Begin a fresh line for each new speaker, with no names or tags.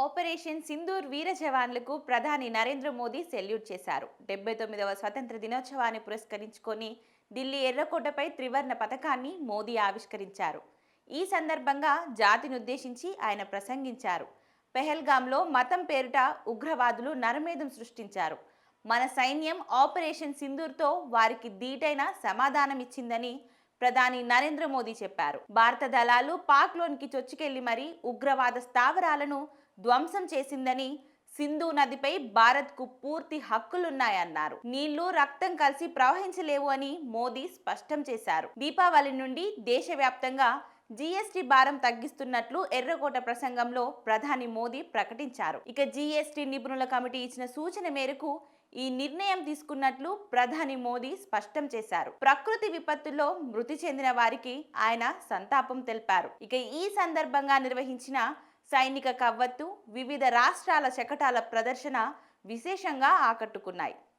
Operation Sindoor వీర జవాన్లకు ప్రధాని Narendra Modi salute చేశారు. డెబ్బై తొమ్మిదవ స్వతంత్ర దినోత్సవాన్ని పురస్కరించుకొని ఢిల్లీ ఎర్రకోటపై త్రివర్ణ పథకాన్ని మోదీ ఆవిష్కరించారు. ఈ సందర్భంగా జాతినుద్దేశించి ఆయన ప్రసంగించారు. పెహల్గాంలో మతం పేరిట ఉగ్రవాదులు నరమేధం సృష్టించారు. మన సైన్యం ఆపరేషన్ సింధూర్తో వారికి ధీటైన సమాధానం ఇచ్చిందని ప్రధాని నరేంద్ర మోదీ చెప్పారు. భారత దళాలు పాక్లోనికి చొచ్చుకెళ్ళి మరీ ఉగ్రవాద స్థావరాలను ధ్వంసం చేసిందని సింధు నదిపై భారత్కు పూర్తి హక్కులున్నాయన్నారు. నీళ్ళు రక్తం కలిసి ప్రవహించలేవు అని మోదీ స్పష్టం చేశారు. దీపావళి నుండి దేశవ్యాప్తంగా జీఎస్టీ భారం తగ్గిస్తున్నట్లు ఎర్రకోట ప్రసంగంలో ప్రధాని మోదీ ప్రకటించారు. ఇక జీఎస్టీ నిపుణుల కమిటీ ఇచ్చిన సూచన మేరకు ఈ నిర్ణయం తీసుకున్నట్లు ప్రధాని మోదీ స్పష్టం చేశారు. ప్రకృతి విపత్తుల్లో మృతి చెందిన వారికి ఆయన సంతాపం తెలిపారు. ఇక ఈ సందర్భంగా నిర్వహించిన సైనిక కవ్వత్తు వివిధ రాష్ట్రాల శకటాల ప్రదర్శన విశేషంగా ఆకట్టుకున్నాయి.